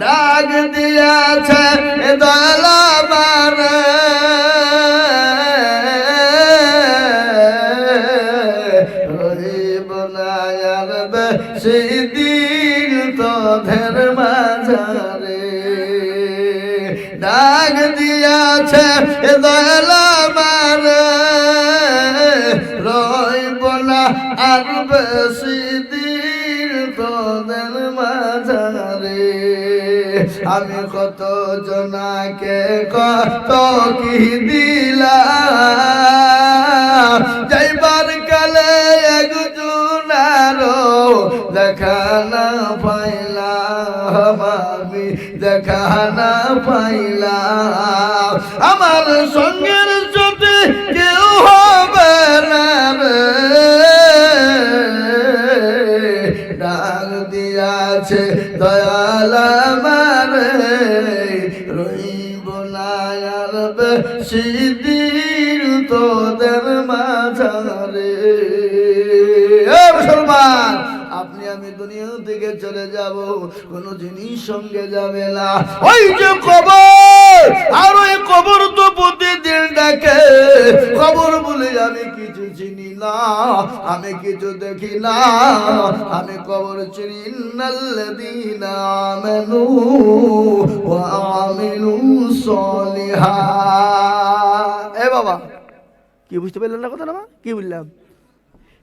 ডাক দিয়াছে দয়ালাবার রহিব নায়ার বেশিদিন তোদের মাঝারে। ডাক দিয়াছে দয়ালাবার আমি কত জনাকে কত কি দিলাম? যাইবার কালে একজনারও দেখা না পাইলাম আমি, দেখা না পাইলাম। আমার সঙ্গের সাথে কেউ হবে না রে। ডাক দিয়াছে দয়াল দিন তোদের মাঝারে। মুসলমান, আপনি আমি দুনিয়া থেকে চলে যাব, কোন জিনিস সঙ্গে যাবে না। ওই যে কবর, আর ওই কবর তো প্রতিদিন ডাকে। কবর বলে আমি কিছু চিনি না আমি কিছু দেখি না আমি কবর চিনি নাল্লাযীনা আমানু ওয়া আমিলু সলিহা। এ বাবা, কি বুঝতে পারলেন না কথা না কি বললাম ইন্নাল্লাযীনা আমানু ওয়া আমিলুস সলিহাত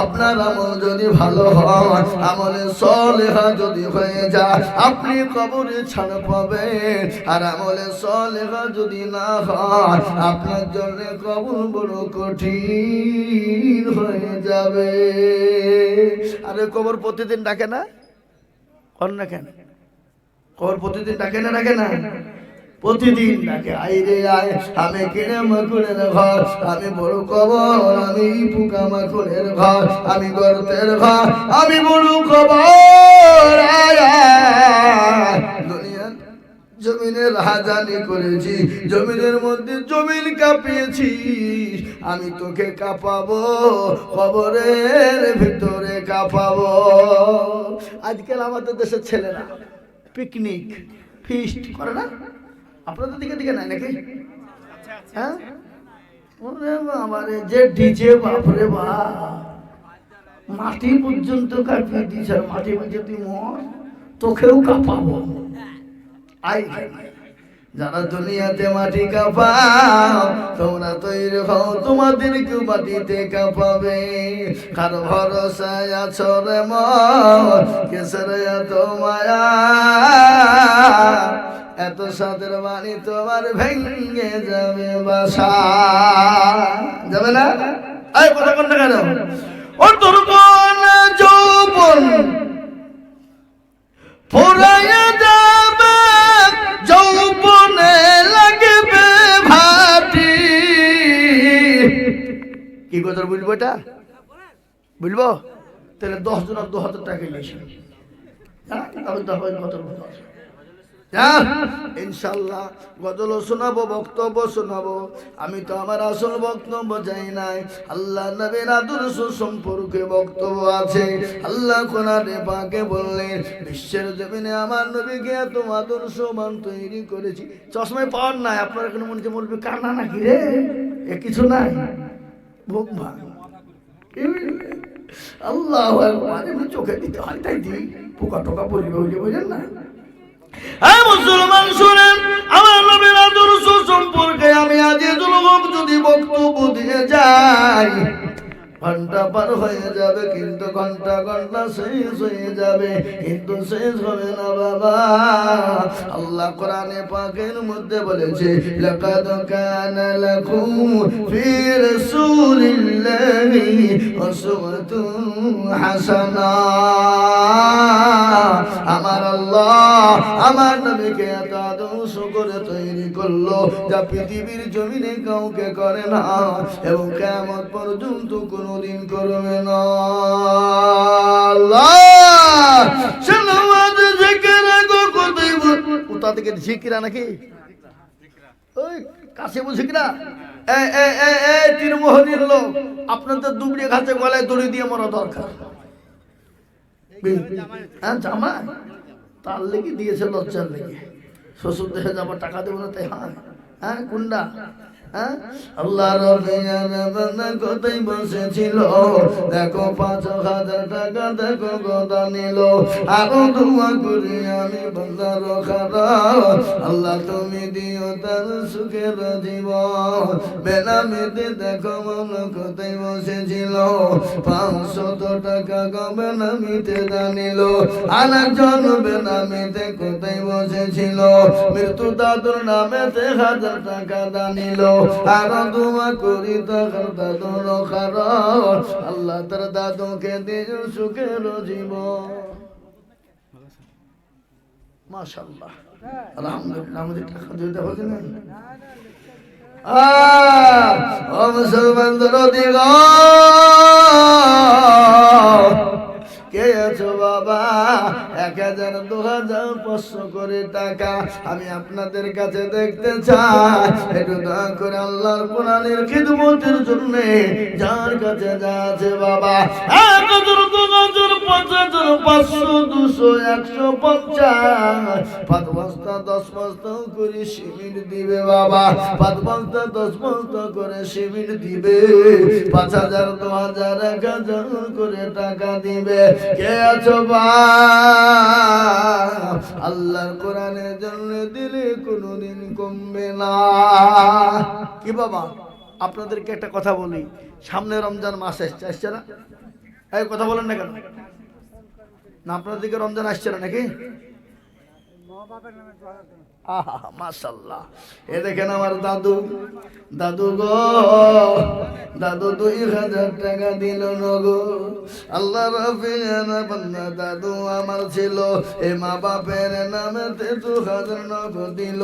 আপনার আমল যদি ভালো হয়, আমলে সলিহা যদি হয়ে যায়, আপনি কবরে ছাড় পাবেন। আর আমলে সলিহা যদি না হয়, আপনার জন্য কবর বড় কঠিন হয়ে যাবে। আরে কবর প্রতিদিন ডাকে না? কর না কেন? কবর প্রতিদিন ডাকে না ডাকে না? প্রতিদিন ডাকে আইরে আয়, আমি কিনে মাকুড়ের ঘর আমি বড় কবর, আমি পুকা মাকুড়ের ঘর আমি গর্তের ঘর আমি বড় কবর। জমিনের হাজানি করেছি, জমিনের মধ্যে জমিন কাঁপিয়েছি, আমি তোকে কাঁপাবো, কবরের ভিতরে কাঁপাবো আজকাল আমাদের দেশের ছেলেরা পিকনিক ফিস্ট করে না আপনাদের দিকে দিকে নাই নাকি? হ্যাঁ? যে ডিজে বাপরে বাপ মাটি পর্যন্ত কাঁপিয়ে দিয়েছে আর মাটি বলছে তুই মর তোকেও কাঁপাবো। আই যারা দুনিয়াতে মাটি কাঁপাও তোমরা তৈরি হও তোমাদের কেউ মাটিতে কাঁপাবে। কারও ভরসায় আছো রে মর কেসের এত মায়া। এত সাদের বাণী তোমার ভেঙে যাবে বাসা। যাবে না? এই কথা কোনটা কেন? ও তোর কোন যৌবন ফুরাইয়া যাবে যৌবনে লাগবে ভাটি। কি কথা বুঝব এটা? বুঝব তাহলে দশ জন দু হাজার টাকা নিয়েছি। হ্যাঁ? তাহলে কত হ্যাঁ, ইনশাল্লাহ গজল শোনাবো, বক্তব্য শোনাবো। আমি তো আমার আসল বক্তব্য চাই নাই। আল্লাহ নবীর আদর্শ সম্পর্কে বক্তব্য আছে। আল্লাহ কোরআনে পাকে বললেন, বিশ্বের জমিনে আমার নবীকে এত আদর্শমান তৈরি করেছি। চশমায় পাওয়ার নাই। আপনার এখানে মনে বলবে, কান্না নাকি রে? এ কিছু নাই। ভোগ ভাগ আল্লাহ চোখে দিতে হয়, তাই দিই। পোকা টোকা পড়বে বুঝে বুঝেন না? হ্যাঁ মুসলমান শুনেন আমার নবীর আদর্শ সম্পর্কে আমি আজ যদি বক্তব্য দিয়ে যাই ঘণ্টা পার হয়ে যাবে, কিন্তু ঘণ্টা ঘণ্টা শেষ হয়ে যাবে, কিন্তু শেষ হবে না বাবা। আল্লাহ কোরআনে পাকের মধ্যে বলেছে, লাকাদ কানা লাকুম ফি রাসূলিল্লাহি উসওয়াতুন হাসানা। আমার আল্লাহ, আমার নবীকে এত আদর্শ করে তৈরি করল যা পৃথিবীর জমিনে কাউকে করে না এবং কেমন পর্যন্ত কোনোদিন করবে না। কোথা থেকে? ঝিকিরা নাকি? ওই কাছে এ তিরমোহনীর লোক আপনাদের দুবড়ি ঘাসে গলায় দড়ি দিয়ে মরা দরকার। হ্যাঁ জামা তার লেগে দিয়েছে লজ্জার লেগে। শ্বশুর দেশে যাব টাকা দেবো না তাই হ্যাঁ হ্যাঁ কুন্ডা হ্যাঁ? আল্লাহ কোথায় বসেছিল দেখো পাঁচ হাজার টাকা, দেখো কথা নিল। আরও দোয়া করি আমি বন্দার আল্লাহ তুমি দিও তার সুখের জীবন। বেনামিতে দেখো মন কোথায় বসেছিল পাঁচশত টাকা গবে নামিতে জানিল আরেকজন বেনামিতে কোথায় বসেছিল মৃত্যু দাদুর নামেতে হাজার টাকা দানিল আর দোয়া করি তখন দাদুর কারণ আল্লাহ তার দাদুকে দিও সুখের জীবন। মাশাল্লাহ আলহামদুলিল্লাহ, আমাদের টাকা কে আছো বাবা? এক হাজার, দু হাজার, পাঁচশো করে টাকা আমি আপনাদের কাছে দেখতে চাই। একটু দয়া করে আল্লাহর কোরআনের খিদমতের জন্য যার কাছে যা আছে বাবা, এক হাজার, দু হাজার, পাঁচ হাজার, পাঁচশো, দুশো, একশো পঞ্চাশ। পাঁচ বস্তা, দশ বস্তা করে সিমেন্ট দিবে বাবা। পাঁচ বস্তা, দশ বস্তা করে সিমেন্ট দিবে। পাঁচ হাজার, দু হাজার, এক হাজার করে টাকা দিবে। কে আল্লাহর কোরআনের জন্য দিলে কোনোদিন কমবে না। কি বাবা? আপনাদেরকে একটা কথা বলি। সামনে রমজান মাস আসছে আসছে না? কথা বলেন না কেন? না আপনাদেরকে রমজান আসছে না নাকি? আহা মাশাল্লাহ এ দেখেন আমার দাদু। দাদু গো, দাদু দুই হাজার টাকা দিল নগো আল্লাহ বান্দা, দাদু আমার ছিল। এ মা বাপের নামেতে দু হাজার নগদ দিল।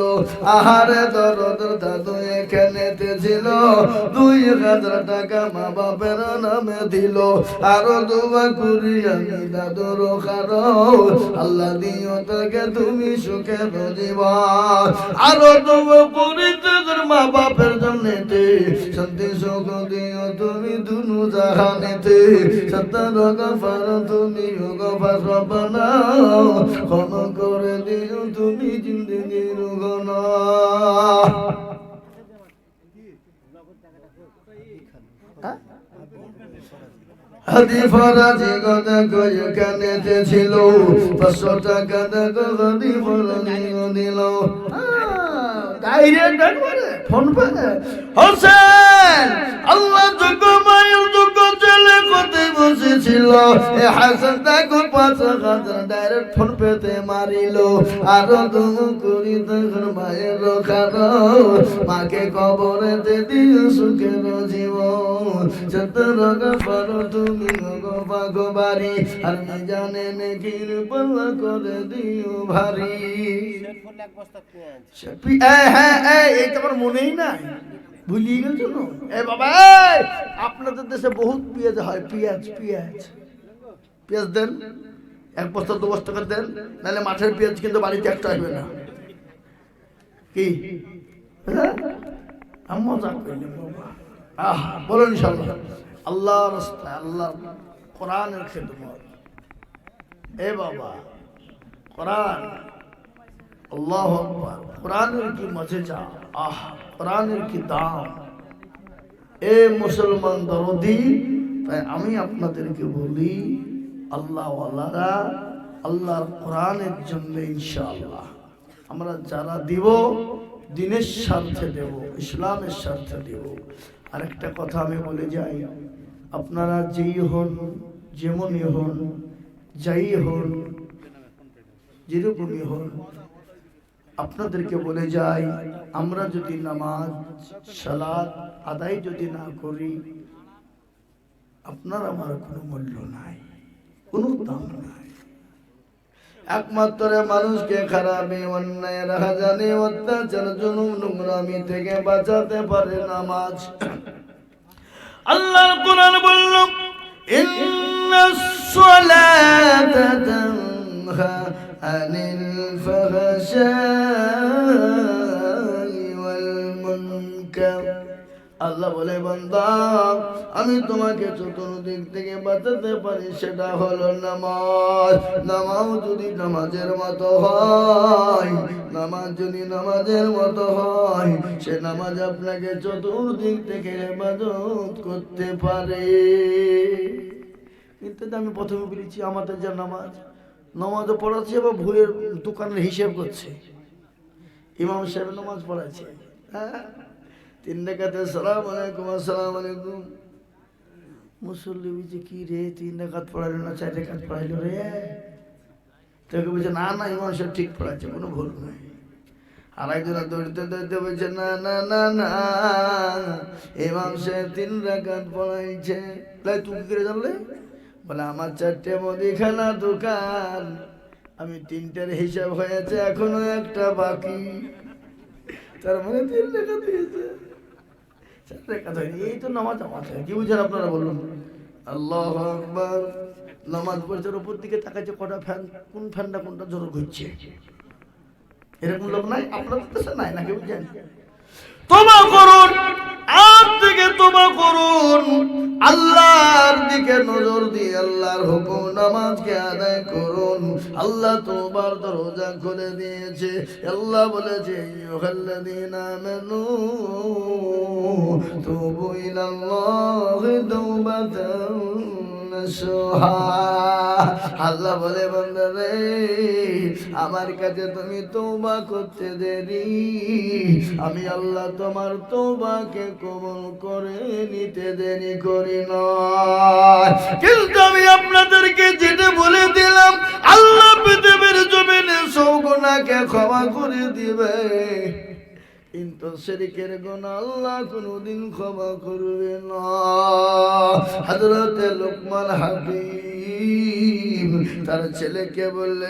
আহারে দরদের দাদু এখানেতে ছিল। দুই হাজার টাকা মা বাপের নামে দিল। আরও দুবা করি আমি দাদুর কারও আল্লাহ দিও তাকে তুমি সুখে দিবার আরও করি তোর মা বাপের জন্যতে শান্তি, সুখ, দিও তুমি দুনু জাহানেতে সত্তর গফার তুমি গফার রবনা ক্ষম করে দিও তুমি জিন্দগির গনা হাদি ফরাজি কথা কই কানেতে ছিল পাঁচশো টাকা দেখো হাদি ফরাজি ডাইরেক্ট একবারে ফোন পে হোসেন আল্লাহ যোগ্য মায়ের যোগ্য ছেলে কোথায় বসেছিল এ হাসান দেখো পাঁচ হাজার ডাইরেক্ট ফোন পেতে মারিল আরও দুম করি তখন মায়ের খানো মাকে কবরেতে দিও সুখের জীবন চতুর পারো তুমি গো বাগবারি আর জানে নেকির পাল্লা করে দিও ভারী এ, হ্যাঁ এই তো আমার মনেই নাই। এ বাবা আপনাদের দেশে বহুত পেঁয়াজ হয়, পেঁয়াজ পেঁয়াজ। পেঁয়াজ দেন, এক বস্তা, দু বস্তা করে দেন, নাহলে মাঠের পেঁয়াজ কিন্তু বাড়িতে একটা আসবে না। কি? হ্যাঁ? আমি মজা আল্লাহ আল্লাহ কোরআনের এ বাবা আল্লাহ কোরআনের কি মজে যা আহ, কোরআনের কি দাম? এ মুসলমান দরদি, তাই আমি আপনাদেরকে বলি আল্লাহ আল্লাহরা আল্লাহর কোরআনের জন্য ইনশাআল্লাহ। আমরা যারা দিব, দিনের স্বার্থে দেব, ইসলামের স্বার্থে দেব। আরেকটা কথা আমি বলে যাই, আপনারা যেই হন, যেমনই হন, যাই হন, যেরকমই হন আপনাদেরকে বলে যাই, আমরা যদি নামাজ সালাদ আদায় যদি না করি, আপনার আমার কোনো মূল্য নাই, কোনো দাম নাই। একমাত্র মানুষকে খারাপে অন্যায় রাখা জানে অত্যাচার, জুলুম, নোংরামি থেকে বাঁচাতে পারে নামাজ। আল্লাহর কোরআন বলল, ইন্নাস সালাতা তানহা ওয়াল মুনকার আল্লাহ আল্লাহ বলে, বান্দা, আমি তোমাকে চতুর্দিক থেকে বাঁচাতে পারি, সেটা হলো নামাজ। নামাজ যদি নামাজের মতো হয়, নামাজ যদি নামাজের মতো হয়, সে নামাজ আপনাকে চতুর্দিক থেকে হেফাজত করতে পারে। কিন্তু আমি প্রথমে বলেছি, আমাদের যা নামাজ নামাজও পড়াচ্ছে বা ভুলের দোকানের হিসেব করছে। ইমাম সাহেব নামাজ পড়াচ্ছে। হ্যাঁ? তিন রেখাতে সালাম আলাইকুম, আসসালাম আলাইকুম। মুসল্লি বলছে, কি রে, তিন রেখাত পড়াইলো না, চার রেখাত পড়াইলো রে? তোকে বলছে, না না, ইমাম সাহেব ঠিক পড়াচ্ছে, কোনো ভুল নেই আর একজন দৌড়তে দৌড়তে বলছে, না না না না, ইমাম সাহেব তিন রেখাত পড়াইছে। তাই তুই কি করে জানলে? বলে, আমার চারটে মুদিখানা দোকান। আমি তিনটার হিসাব হয়েছে, এখনও একটা বাকি। তার মানে তিন টাকা দিয়েছে। চার টাকা হয়নি এই তো নামাজ আমার কি বুঝছেন আপনারা বলুন? আল্লাহ আকবার। নামাজ পড়ছে উপর দিকে তাকাচ্ছে কটা ফ্যান। কোন ফ্যানটা কোনটা জোর ঘুরছে? এরকম লোক নাই? আপনাদের দেশে নাই নাকি বুঝছেন তোমা করুন তোমা করুন। আল্লাহর দিকে নজর দিয়ে আল্লাহর হুকুম নামাজকে আদায় করুন। আল্লাহ তোমার দরজা খুলে দিয়েছে। আল্লাহ বলেছে ইউহাল্লাযীনা আমানু তুবু ইলাল্লাহি তাওবাতান নাসুহা আল্লাহ বলে বান্দারে আমার কাছে তুমি তৌবা করতে দেরি। আমি আল্লাহ তোমার তৌবাকে কবল করে নিতে দেরি করি না কিন্তু আমি আপনাদেরকে যেটা বলে দিলাম, আল্লাহ পৃথিবীর জমিনে সৌগুনাকে ক্ষমা করে দিবে। কিন্তু শরিকের গুণ আল্লাহ কোনদিন ক্ষমা করবে না। হযরতে লোকমান হাকিম তার ছেলেকে বললে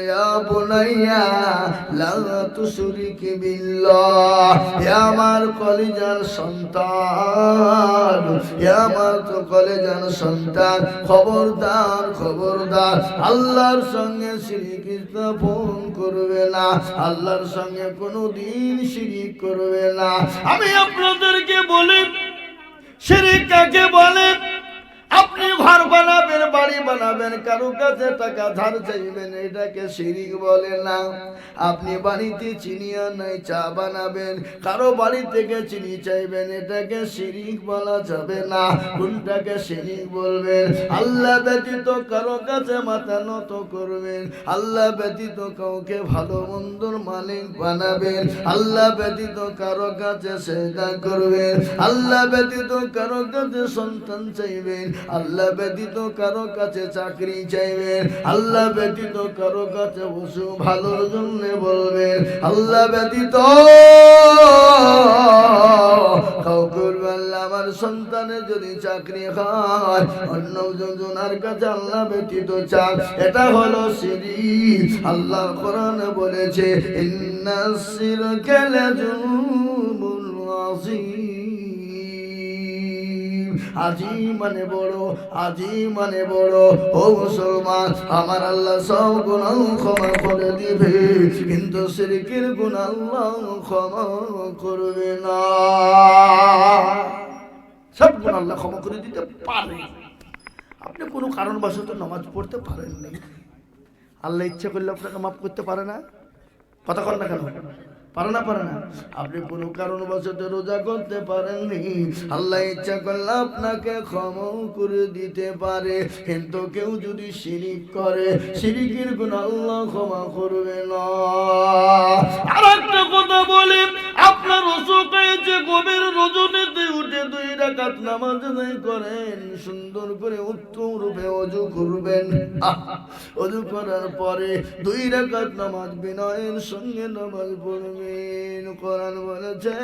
তুশরিকি বিল্লাহ হে আমার কলিজার সন্তান হে আমার তো কলিজার সন্তান। খবরদার খবরদার, আল্লাহর সঙ্গে শিরিক ফোন করবে না, আল্লাহর সঙ্গে কোনো দিন শিরিক করবে না। আমি আপনাদেরকে বলি, শিরিক কাকে বলে? আপনি ঘর বানাবেন, বাড়ি বানাবেন, কারও কাছে টাকা ধার চাইবেন, এটাকে শিরিক বলে না। আপনি বাড়িতে চিনি নাই, চা বানাবেন, কারও বাড়ি থেকে চিনি চাইবেন, এটাকে শিরিক বলা যাবে না। কোনটাকে শিরিক বলবেন? আল্লাহ ব্যতীত কারও কাছে মাথা নত করবেন। আল্লাহ ব্যতীত কাউকে ভালো মন্দর মালিক বানাবেন। আল্লাহ ব্যতীত কারও কাছে সেদা করবেন। আল্লাহ ব্যতীত কারও কাছে সন্তান চাইবেন। আল্লাহ ব্যতীত কারও কাছে চাকরি চাইবেন, আল্লাহ ব্যতীত কারও কাছে বসু ভালোর জন্য বলবেন, আল্লাহ ব্যতীত আল্লাহ আমার সন্তানের যদি চাকরি হয়, অন্য যোজনার কাছে আল্লাহ ব্যতীত চাক, এটা হলো সিরি আল্লাহ কোরআন বলেছে ইন্নাসির কেলে আজি মানে বড়, আজি মানে বড়। ও মুসলমান, আমার আল্লাহ সব গুণ ক্ষমা করে দিবে। কিন্তু শিরকের গুণ আল্লাহ ক্ষমা করবে না। সব গুণ আল্লাহ ক্ষমা করে দিতে পারে। আপনি কোনো কারণবশত নামাজ পড়তে পারেন পারেননি। আল্লাহ ইচ্ছা করলে আপনাকে মাফ করতে পারে না। কথা কর না কেন? পারে না পারে না। আপনি কোনো কারণবশত রোজা করতে পারেননি। আল্লাহ ইচ্ছা করলে আপনাকে ক্ষমাও করে দিতে পারে। কিন্তু কেউ যদি শিরিক করে, শিরিকের গুণ আল্লাহ ক্ষমা করবে না। আর একটা কথা বলি আপনার অসুখ হয়েছে গভীর রজনীতে উঠে দুই রাকাত নামাজ আদায় করেন, সুন্দর করে উত্তম রূপে অজু করবেন। অজু করার পরে দুই রাকাত নামাজ বিনয়ের সঙ্গে নামাজ পড়বেন। কোরআন বলেছে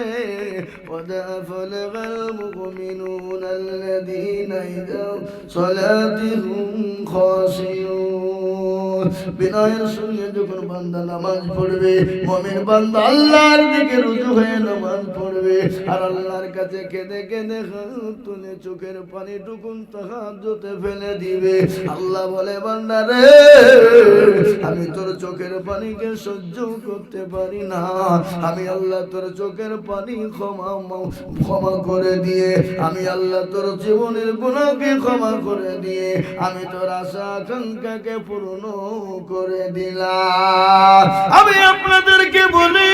ওদা ফলগাল মুমিনুন আল্লাযীনা ইযা সালাতিহুম খাশিউন। বিনয়ের সঙ্গে যখন বান্দা নামাজ পড়বে মমিন বান্দা আল্লাহর দিকে রুজু হয়ে নামাজ পড়বে আসবে আর আল্লাহর কাছে কেঁদে কেঁদে তুলে চোখের পানি টুকুন তাহাজ্জতে ফেলে দিবে। আল্লাহ বলে বান্দারে আমি তোর চোখের পানিকে সহ্য করতে পারি না। আমি আল্লাহ তোর চোখের পানি ক্ষমা ক্ষমা করে দিয়ে। আমি আল্লাহ তোর জীবনের গুণাকে ক্ষমা করে দিয়ে। আমি তোর আশা আকাঙ্ক্ষাকে পূর্ণ করে দিলাম। আমি আপনাদেরকে বলি,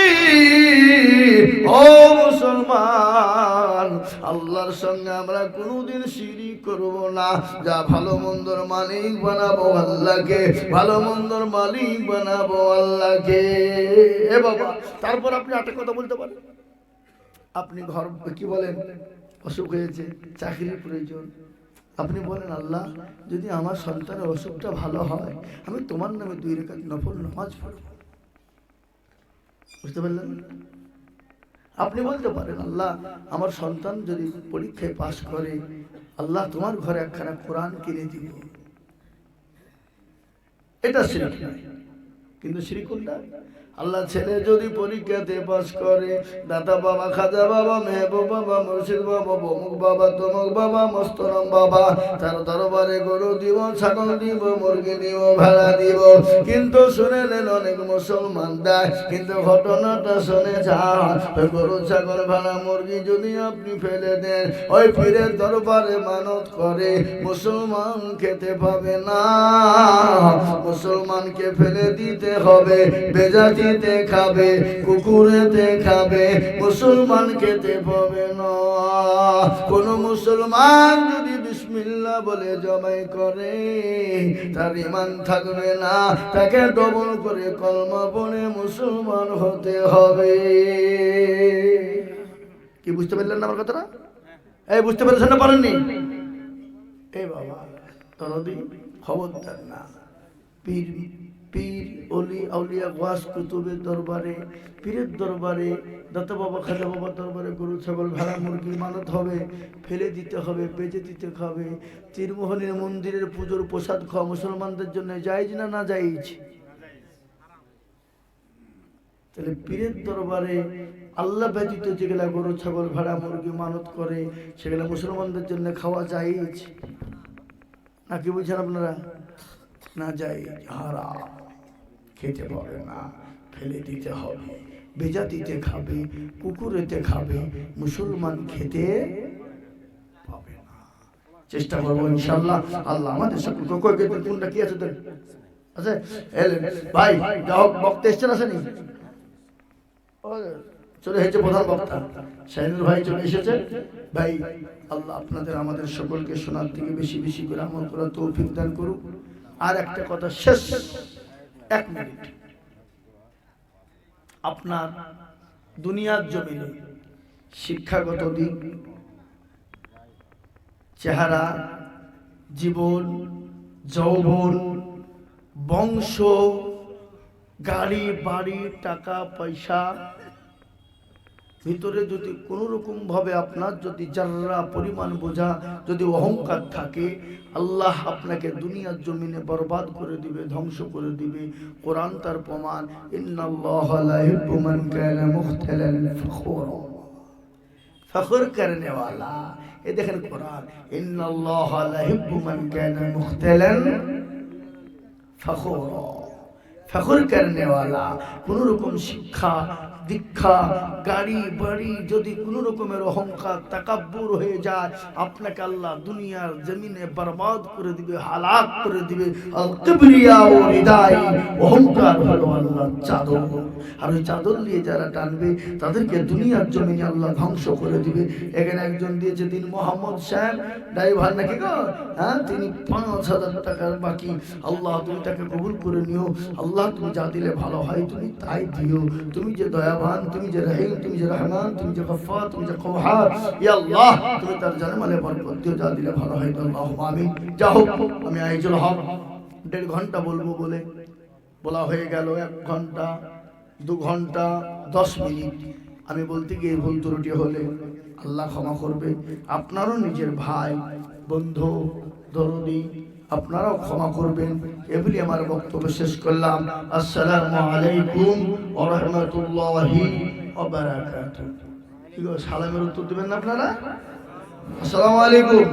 ও মুসলমান আল্লাহর সঙ্গে আমরা কোনোদিন শিরিক করব না। যা ভালো মন্দর মালিক বানাবো আল্লাহকে, ভালো মন্দর মালিক বানাবো আল্লাহকে। এ বাবা, তারপর আপনি একটা কথা বলতে পারেন। আপনি ঘর, কি বলেন? অসুখ হয়েছে, চাকরির প্রয়োজন। আপনি বলেন, আল্লাহ, যদি আমার সন্তানের অসুখটা ভালো হয়, আমি তোমার নামে দুই রেখাত নফল নামাজ পড়ব। বুঝতে পারলেন? আপনি বলতে পারেন, আল্লাহ, আমার সন্তান যদি পরীক্ষায় পাশ করে, আল্লাহ তোমার ঘরে একখানা কোরআন কিনে দিব। এটা সেরকম নয়। কিন্তু শিরিক কোনটা? আল্লাহ ছেলে যদি পরীক্ষাতে পাস করে, দাদা বাবা, খাজা বাবা মেহবুব বাবা মুর্শিদ বাবা বমুক বাবা তমুক বাবা মস্তরম বাবা, তার দরবারে গরু দিব, ছাগল দিব, মুরগি দিব, ভেড়া দিব। কিন্তু শুনে নেন অনেক মুসলমান দেয়, কিন্তু ঘটনাটা শুনে যান গরু, ছাগল, ভাড়া, মুরগি যদি আপনি ফেলে দেন, ওই পীরের দরবারে মানত করে মুসলমান খেতে পাবে না। মুসলমানকে ফেলে দিতে হবে বেজাতিতে খাবে, কুকুরেতে খাবে, মুসলমান খেতে পাবে না। কোন মুসলমান যদি বিসমিল্লা বলে জমাই করে, তার ইমান থাকবে না, তাকে ডবল করে কলমা পড়ে মুসলমান হতে হবে। কি, বুঝতে পারলেন না আমার কথাটা? এই, বুঝতে পেরেছেন না পারেননি? এই বাবা তরদি খবরদার না, পীর পীর, অলি, আউলিয়া, ওয়াস, কুতুবের দরবারে, পীরের দরবারে, দাতা বাবা, খাজা বাবার দরবারে গরু, ছাগল, ভেড়া, মুরগি, মানত হবে, ফেলে দিতে হবে, বেঁচে দিতে হবে, তীরমোহনীর মন্দিরের পুজোর প্রসাদ খাওয়া মুসলমানদের জন্য যাইজ না না যাইজ তাহলে পীরের দরবারে আল্লাহ ব্যতীত যেগুলা গরু, ছাগল, ভেড়া, মুরগি, মানত করে, সেগুলা মুসলমানদের জন্য খাওয়া যাইজ না কি বুঝছেন আপনারা? না যাই হারা খেতে পাবে না। ফেলে দিতে হবে বেজাতিতে খাবে কুকুরেতে খাবে, মুসলমান খেতে পাবে না। চেষ্টা করব ইনশাল্লাহ আল্লাহ আমাদের সকল কোনটা কি আছে ভাই বক্তা চলে এসেছে প্রধান বক্তা। ভাই চলে ভাই, আল্লাহ আপনাদের, আমাদের সকলকে শোনার থেকে বেশি বেশি দান করুক। আর একটা কথা শেষ। এক মিনিট। আপনার দুনিয়ার জমিনে শিক্ষাগত দিক, চেহারা, জীবন, যৌবন, বংশ, গাড়ি, বাড়ি, টাকা, পয়সা ভিতরে যদি কোনো রকমভাবে আপনার যদি যারা পরিমাণ বোঝা, যদি অহংকার থাকে, আল্লাহ আপনাকে দুনিয়ার জমিনে বরবাদ করে দিবে, ধ্বংস করে দিবে। কোরআন তার প্রমাণ ফখর। করনে এ দেখেন কোরআন ফখর করনে वाला কোন রকম শিক্ষা, দীক্ষা, গাড়ি, বাড়ি যদি কোনো রকমের অহংকার, তাকাব্বুর হয়ে যায়, আপনাকে আল্লাহ দুনিয়ার জমিনে বরবাদ করে দিবে, হালাক করে দিবে। অহংকার হলো আল্লাহ চাদর। আর ওই চাদর নিয়ে যারা টানবে, তাদেরকে দুনিয়ার জমিনে আল্লাহ ধ্বংস করে দিবে। এখানে একজন দিয়েছে তিনি মোহাম্মদ সাহেব, ড্রাইভার নাকি গো? হ্যাঁ তিনি পাঁচ হাজার টাকার বাকি। আল্লাহ তুমি তাকে কবুল করে নিও। আল্লাহ তুমি যা দিলে ভালো হয়, তুমি তাই দিও। তুমি যে দয়াবান, তুমি যে রহিম, তুমি যে রহমান, তুমি যে গফফার তুমি যে কহার ইয়া আল্লাহ, তুমি তার জানমালে বরকত দিও, যা দিলে ভালো হয় আল্লাহ আমিন। যা হোক, আমি আইজুল হক। দেড় ঘণ্টা বলব বলে। বলা হয়ে গেল এক ঘণ্টা, দু ঘণ্টা, দশ মিনিট। আমি বলতে গিয়ে ভুল ত্রুটি হলে আল্লাহ ক্ষমা করবে। আপনারও নিজের ভাই, বন্ধু, দরদি আপনারাও ক্ষমা করবেন। এগুলি আমার বক্তব্য শেষ করলাম। আসসালামু আলাইকুম রাহমাতুল্লাহি সালামের উত্তর দেবেন না আপনারা? আসসালামু আলাইকুম।